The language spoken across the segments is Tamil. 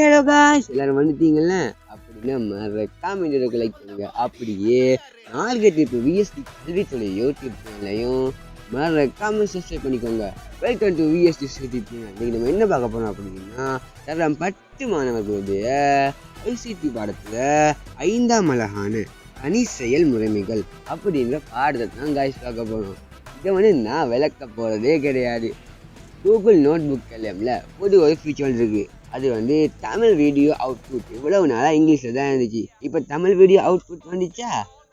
ஹலோ காய்ஸ் எல்லாரும் வந்துட்டீங்கல்ல? அப்படின்னா மறக்காம இந்த லைக் பண்ணுங்க. அப்படியே நார்கெட் இப்போ விஎஸ்டி கல்வித்துறை யூடியூப் சேனலையும் மறக்காம சப்ஸ்கிரைப் பண்ணிக்கோங்க. வெல்கம் டு விஎஸ்டி யூடியூப் இன்னைக்கு நம்ம என்ன பார்க்க போகிறோம் அப்படின்னா தரம் பத்து மாணவர்களுடைய ஐசிடி பாடத்தில் ஐந்தாம் அழகான தனி செயல் முறைமைகள் அப்படின்ற பாடத்தை தான் காய்ஸ் பார்க்க போகிறோம் இதை வந்து நான் விளக்க போகிறதே கிடையாது. கூகுள் நோட் புக் எல்லாம்ல புது ஒரு ஃபீச்சர் இருக்குது அது வந்து தமிழ் வீடியோ அவுட்புட் இவ்வளவு நாளாக இங்கிலீஷில் தான் இருந்துச்சு. இப்போ தமிழ் வீடியோ அவுட்புட் வந்துச்சா?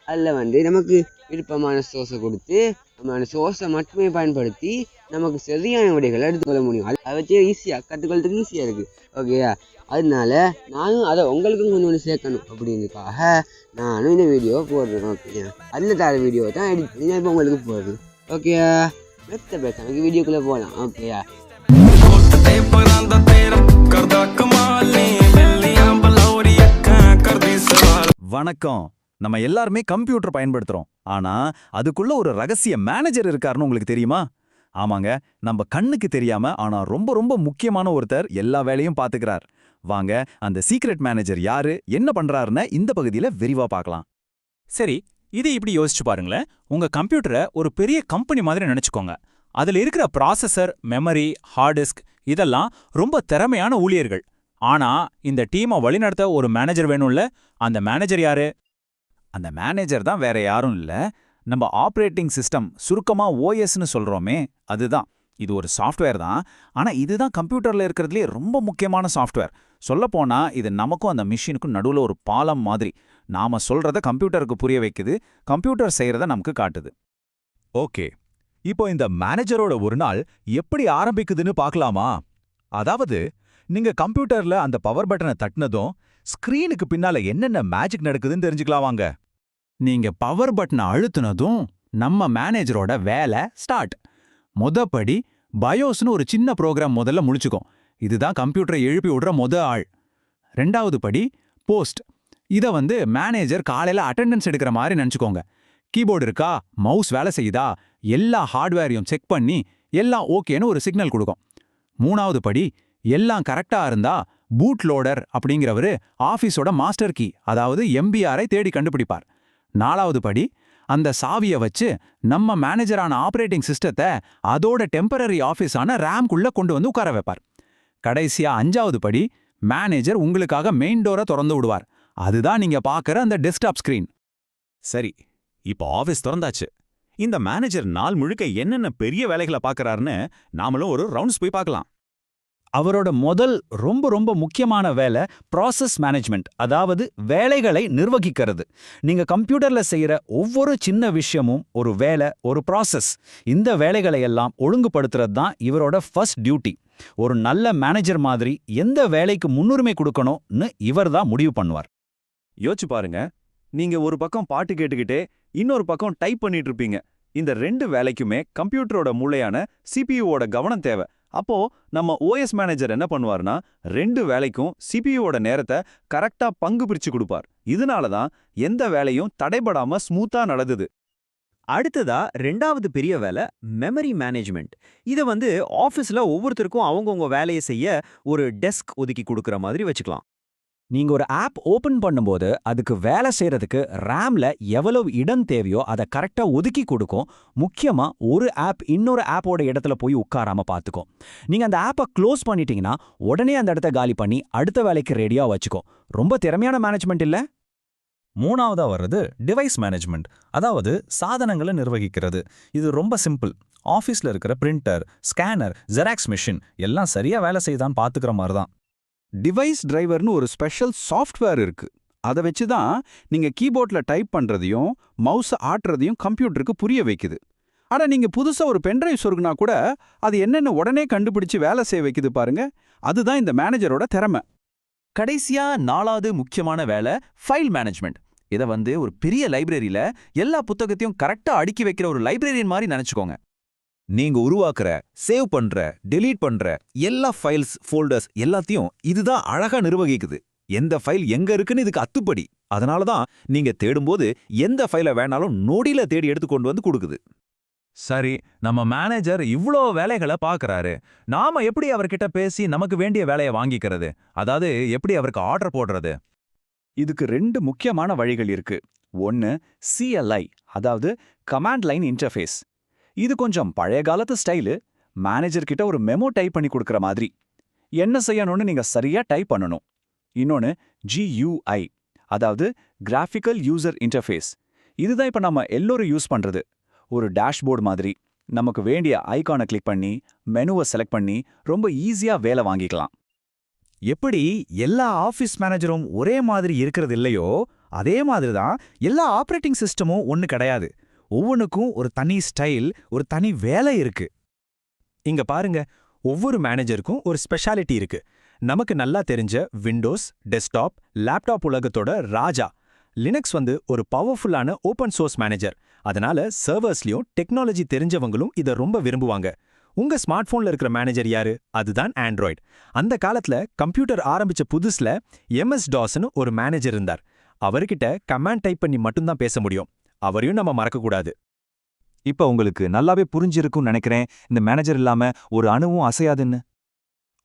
அதில் வந்து நமக்கு விருப்பமான சோர்ஸை கொடுத்து நம்ம சோர்ஸை மட்டுமே பயன்படுத்தி நமக்கு சரியான விடைகளை எடுத்துக்கொள்ள முடியும். அது அதை வச்சு ஈஸியாக கற்றுக்கொள்றதுக்கு ஈஸியாக இருக்குது ஓகேயா அதனால நானும் அதை உங்களுக்கும் கொஞ்சம் ஒன்று சேர்க்கணும் அப்படின்றதுக்காக நானும் இந்த வீடியோ போடுறேன். ஓகேயா அதில் தர வீடியோ தான் எடிட் பண்ணி நான் இப்போ உங்களுக்கு போடுறது ஓகேயா மெத்த நமக்கு வீடியோக்குள்ளே போகலாம் ஓகேயா வணக்கம். நம்ம எல்லாருமே கம்ப்யூட்டர் பயன்படுத்துறோம். ஆனா அதுக்குள்ள ஒரு ரகசிய மேனேஜர் இருக்காருன்னு உங்களுக்கு தெரியுமா? ஆமாங்க நம்ம கண்ணுக்கு தெரியாம ஆனா ரொம்ப ரொம்ப முக்கியமான ஒருத்தர் எல்லா வேலையும் பாத்துக்கிறார். வாங்க அந்த சீக்ரெட் மேனேஜர் யாரு என்ன பண்றாருன்னு இந்த பகுதியில விரிவா பார்க்கலாம் சரி இதை இப்படி யோசிச்சு பாருங்களேன். உங்க கம்ப்யூட்டரை ஒரு பெரிய கம்பெனி மாதிரி நினைச்சுக்கோங்க. அதுல இருக்கிற ப்ராசஸர் மெமரி ஹார்ட் டிஸ்க் இதெல்லாம் ரொம்ப திறமையான ஊழியர்கள். ஆனா இந்த டீமை வழிநடத்த ஒரு மேனேஜர் வேணும்ல? அந்த மேனேஜர் யாரு? அந்த மேனேஜர் தான் வேற யாரும் இல்ல. நம்ம ஆப்ரேட்டிங் சிஸ்டம் சுருக்கமா ஓஎஸ்னு சொல்றோமே அதுதான். இது ஒரு சாஃப்ட்வேர் தான். ஆனா இதுதான் கம்ப்யூட்டர்ல இருக்கிறதுலே ரொம்ப முக்கியமான சாஃப்ட்வேர் சொல்லப்போனா இது நமக்கும் அந்த மிஷினுக்கும் நடுவுல ஒரு பாலம் மாதிரி. நாம சொல்றத கம்ப்யூட்டருக்கு புரிய வைக்குது. கம்ப்யூட்டர் செய்யறத நமக்கு காட்டுது. ஓகே. இப்போ இந்த மேனேஜரோட ஒரு நாள் எப்படி ஆரம்பிக்குதுன்னு பார்க்கலாமா? அதாவது நீங்க கம்ப்யூட்டர்ல அந்த பவர் பட்டனை தட்டினதும் ஸ்கிரீனுக்கு பின்னால என்னென்ன மேஜிக் நடக்குதுன்னு தெரிஞ்சுக்கலாம் வாங்க. நீங்க பவர் பட்டனை அழுத்துனதும் நம்ம மேனேஜரோட வேலை ஸ்டார்ட். மொதப்படி பயோஸ்னு ஒரு சின்ன ப்ரோக்ராம் முதல்ல முடிச்சுக்கும் இதுதான் கம்ப்யூட்டரை எழுப்பி விடுற மொத ஆள். ரெண்டாவது படி போஸ்ட். இத வந்து மேனேஜர் காலையில் அட்டெண்டன்ஸ் எடுக்கிற மாதிரி நினைச்சுக்கோங்க. கீபோர்டு இருக்கா? மவுஸ் வேலை செய்யுதா? எல்லா ஹார்ட்வேரையும் செக் பண்ணி எல்லாம் ஓகேன்னு ஒரு சிக்னல் கொடுக்கும். மூணாவது படி எல்லாம் கரெக்டா இருந்தா பூட் லோடர் அப்படிங்கிறவரு ஆபீஸோட மாஸ்டர் கீ அதாவது எம்பிஆரை தேடி கண்டுபிடிப்பார். நாலாவது படி அந்த சாவியை வச்சு நம்ம மேனேஜரான ஆபரேட்டிங் சிஸ்டத்தை அதோட டெம்பரரி ஆஃபீஸான ரேம்குள்ள கொண்டு வந்து உட்கார வைப்பார். கடைசியா அஞ்சாவது படி மேனேஜர் உங்களுக்காக மெயின் டோரை திறந்து விடுவார். அதுதான் நீங்க பார்க்குற அந்த டெஸ்க்டாப் ஸ்கிரீன் சரி இப்போ ஆபீஸ் திறந்தாச்சு. இந்த மேனேஜர் நாள் முழுக்க என்னென்ன பெரிய வேலைகளை பார்க்கறாருன்னு நாமளும் ஒரு ரவுண்ட்ஸ் போய் பார்க்கலாம். அவரோட முதல் ரொம்ப ரொம்ப முக்கியமான வேலை ப்ராசஸ் மேனேஜ்மெண்ட் அதாவது வேலைகளை நிர்வகிக்கிறது. நீங்க கம்ப்யூட்டர்ல செய்யற ஒவ்வொரு சின்ன விஷயமும் ஒரு வேலை ஒரு ப்ராசஸ் இந்த வேலைகளை எல்லாம் ஒழுங்குபடுத்துறது தான் இவரோட ஃபர்ஸ்ட் டியூட்டி ஒரு நல்ல மேனேஜர் மாதிரி எந்த வேலைக்கு முன்னுரிமை கொடுக்கணும்னு இவர் தான் முடிவு பண்ணுவார். யோசிச்சு பாருங்க. நீங்க ஒரு பக்கம் பாட்டு கேட்டுக்கிட்டே இன்னொரு பக்கம் டைப் பண்ணிட்டு இருப்பீங்க. இந்த ரெண்டு வேலைக்குமே கம்ப்யூட்டரோட மூளையான சிபியூவோட கவனம் தேவை. அப்போ நம்ம ஓஎஸ் மேனேஜர் என்ன பண்ணுவார்னா ரெண்டு வேலைக்கும் சிபியூவோட நேரத்தை கரெக்டா பங்கு பிரிச்சு கொடுப்பார். இதனால தான் எந்த வேலையும் தடைபடாம ஸ்மூத்தா நடந்தது. அடுத்ததா ரெண்டாவது பெரிய வேலை மெமரி மேனேஜ்மெண்ட் இதை வந்து ஆஃபீஸில் ஒவ்வொருத்தருக்கும் அவங்கவுங்க வேலையை செய்ய ஒரு டெஸ்க் ஒதுக்கி கொடுக்குற மாதிரி வச்சுக்கலாம். நீங்க ஒரு ஆப் ஓபன் பண்ணும்போது அதுக்கு வேலை செய்யறதுக்கு ரேம்ல எவ்வளவு இடம் தேவையோ அதை கரெக்டா ஒதுக்கி கொடுக்கும். முக்கியமா ஒரு ஆப் இன்னொரு ஆப்போட இடத்துல போய் உட்காராம பார்த்துக்கும் நீங்க அந்த ஆப்பை க்ளோஸ் பண்ணிட்டீங்கன்னா உடனே அந்த இடத்த காலி பண்ணி அடுத்த வேலைக்கு ரெடியா வச்சுக்கோ. ரொம்ப திறமையான மேனேஜ்மெண்ட் இல்ல? மூணாவதா வர்றது டிவைஸ் மேனேஜ்மெண்ட் அதாவது சாதனங்களை நிர்வகிக்கிறது. இது ரொம்ப சிம்பிள் ஆஃபீஸ்ல இருக்கிற பிரிண்டர் ஸ்கேனர் ஜெராக்ஸ் மிஷின் எல்லாம் சரியா வேலை செய்யுதான்னு பார்த்துக்கிற மாதிரி தான் டிவைஸ் டிரைவர்னு ஒரு ஸ்பெஷல் சாஃப்ட்வேர் இருக்கு. அதை வச்சு தான் நீங்க கீபோர்ட்ல டைப் பண்றதையும் மவுஸை ஆட்டுறதையும் கம்ப்யூட்டருக்கு புரிய வைக்குது. ஆனா நீங்க புதுசா ஒரு பென்ட்ரைவ் சொருகுனா கூட அது என்னென்ன உடனே கண்டுபிடிச்சு வேலை செய்ய வைக்குது பாருங்க. அதுதான் இந்த மேனேஜரோட திறமை. கடைசியா நாலாவது முக்கியமான வேலை ஃபைல் மேனேஜ்மெண்ட். இதை வந்து ஒரு பெரிய லைப்ரரியில் எல்லா புத்தகத்தையும் கரெக்டாக அடுக்கி வைக்கிற ஒரு லைப்ரரியன் மாதிரி நினச்சிக்கோங்க. நீங்க உருவாக்குற சேவ் பண்ற டெலீட் பண்ற எல்லா ஃபைல்ஸ் ஃபோல்டர்ஸ் எல்லாத்தையும் இதுதான் அழகா நிர்வகிக்குது. எந்த ஃபைல் எங்க இருக்குன்னு இதுக்கு அத்துப்படி. அதனால தான் நீங்க தேடும்போது எந்த ஃபைலை வேணாலும் நொடியில தேடி எடுத்து கொண்டு வந்து கொடுக்குது. சரி நம்ம மேனேஜர் இவ்ளோ வேலைகளை பார்க்கறாரு நாம எப்படி அவர்கிட்ட பேசி நமக்கு வேண்டிய வேலையை வாங்கிக்கிறது? அதாவது எப்படி அவருக்கு ஆர்டர் போடுறது? இதுக்கு ரெண்டு முக்கியமான வழிகள் இருக்கு. ஒன்னு சிஎல்ஐ அதாவது கமாண்ட் லைன் இன்டர்ஃபேஸ் இது கொஞ்சம் பழைய காலத்து ஸ்டைலு. மேனேஜர் கிட்ட ஒரு மெமோ டைப் பண்ணி கொடுக்குற மாதிரி. என்ன செய்யணும்னு நீங்க சரியா டைப் பண்ணணும். இன்னொன்னு ஜியூஐ அதாவது கிராஃபிக்கல் யூசர் இன்டர்ஃபேஸ் இதுதான் இப்ப நம்ம எல்லோரும் யூஸ் பண்றது. ஒரு டேஷ்போர்டு மாதிரி. நமக்கு வேண்டிய ஐகானை கிளிக் பண்ணி மெனுவை செலக்ட் பண்ணி ரொம்ப ஈஸியா வேலை வாங்கிக்கலாம். எப்படி எல்லா ஆஃபீஸ் மேனேஜரும் ஒரே மாதிரி இருக்கிறது இல்லையோ அதே மாதிரி தான் எல்லா ஆப்ரேட்டிங் சிஸ்டமும் ஒன்று கிடையாது. ஒவ்வொன்றுக்கும் ஒரு தனி ஸ்டைல் ஒரு தனி வேலை இருக்கு. இங்க பாருங்க ஒவ்வொரு மேனேஜருக்கும் ஒரு ஸ்பெஷாலிட்டி இருக்கு. நமக்கு நல்லா தெரிஞ்ச விண்டோஸ் டெஸ்க்டாப் லேப்டாப் உலகத்தோட ராஜா. லினக்ஸ் வந்து ஒரு பவர்ஃபுல்லான ஓப்பன் சோர்ஸ் மேனேஜர் அதனால சர்வர்ஸ்லயும் டெக்னாலஜி தெரிஞ்சவங்களும் இதை ரொம்ப விரும்புவாங்க. உங்க ஸ்மார்ட் போன்ல இருக்கிற மேனேஜர் யாரு? அதுதான் ஆண்ட்ராய்டு அந்த காலத்துல கம்ப்யூட்டர் ஆரம்பிச்ச புதுசுல எம்எஸ் டாஸ்னு ஒரு மேனேஜர் இருந்தார். அவர்கிட்ட கமாண்ட் டைப் பண்ணி மட்டும்தான் பேச முடியும். அவரையும் நம்ம மறக்கக்கூடாது. இப்ப உங்களுக்கு நல்லாவே புரிஞ்சிருக்கும்னு நினைக்கிறேன். இந்த மேனேஜர் இல்லாம ஒரு அணுவும் அசையாதுன்னு.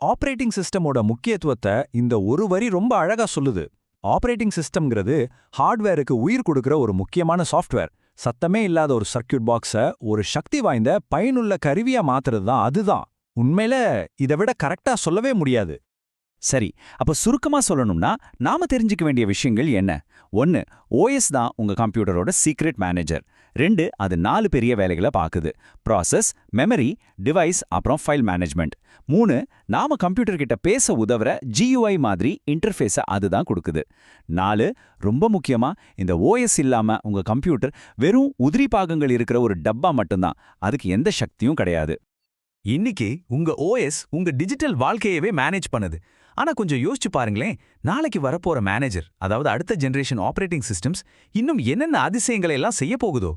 ஆப்ரேட்டிங் சிஸ்டமோட முக்கியத்துவத்தை இந்த ஒரு வரி ரொம்ப அழகா சொல்லுது. ஆப்ரேட்டிங் சிஸ்டம்ங்கிறது ஹார்ட்வேருக்கு உயிர் கொடுக்கிற ஒரு முக்கியமான சாஃப்ட்வேர் சத்தமே இல்லாத ஒரு சர்க்கியூட் பாக்ஸ ஒரு சக்தி வாய்ந்த பயனுள்ள கருவியா மாத்துறது தான் அதுதான். உண்மையில இதை விட கரெக்டா சொல்லவே முடியாது. சரி அப்ப சுருக்கமா சொல்லணும்னா நாம தெரிஞ்சுக்க வேண்டிய விஷயங்கள் என்ன? ஒன்னு ஓஎஸ் தான் உங்க கம்ப்யூட்டரோட சீக்ரெட் மேனேஜர் ரெண்டு அது நாலு பெரிய வேலைகளை பாக்குது. ப்ராசஸ் மெமரி டிவைஸ் அப்புறம் ஃபைல் மேனேஜ்மெண்ட் மூணு நாம கம்ப்யூட்டர் கிட்ட பேச உதவுற ஜியூஐ மாதிரி இன்டர்ஃபேஸை அதுதான் கொடுக்குது. நாலு ரொம்ப முக்கியமா இந்த ஓஎஸ் இல்லாம உங்க கம்ப்யூட்டர் வெறும் உதிரி பாகங்கள் இருக்கிற ஒரு டப்பா மட்டும்தான். அதுக்கு எந்த சக்தியும் கிடையாது. இன்னைக்கு உங்க ஓஎஸ் உங்க டிஜிட்டல் வாழ்க்கையவே மேனேஜ் பண்ணுது. ஆனா கொஞ்சம் யோசிச்சு பாருங்களேன். நாளைக்கு வரப்போற மேனேஜர் அதாவது அடுத்த ஜெனரேஷன் ஆபரேட்டிங் சிஸ்டம்ஸ் இன்னும் என்னென்ன அதிசயங்களை எல்லாம் செய்ய போகுதோ?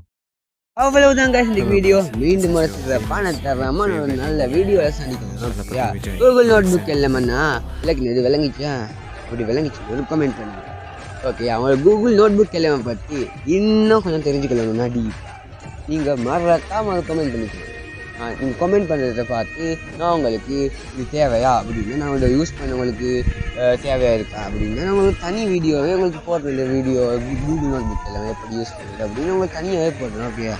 அவ்வளவுதான். guys இந்த வீடியோ மீண்டும் ஒரு நல்ல வீடியோல சந்திக்கலாம். ஓகேயா கூகுள் நோட் புக் இல்லைமண்ணா இல்லைக்கு இது விளங்கிச்சா? அப்படி விளங்கிச்சு. ஒரு கமெண்ட் பண்ணுங்க. ஓகே அவங்க கூகுள் நோட் புக் எல்லாமே பற்றி இன்னும் கொஞ்சம் தெரிஞ்சுக்கணும்னா டீப் நீங்கள் மறக்காம ஒரு கமெண்ட் பண்ணிக்கலாம் நீங்கள் கமெண்ட் பண்ணுறத பார்த்து நான் உங்களுக்கு இது தேவையா அப்படின்னு நான் இதை யூஸ் பண்ணவங்களுக்கு உங்களுக்கு தேவையாக இருக்கா அப்படின்னு நான் உங்களுக்கு தனி வீடியோவே உங்களுக்கு போடுறேன் இந்த வீடியோ கூகுள் நோட் புக் எல்லாமே எப்படி யூஸ் பண்ணுறது அப்படின்னு உங்களுக்கு தனியாகவே போடுறேன் அப்படியே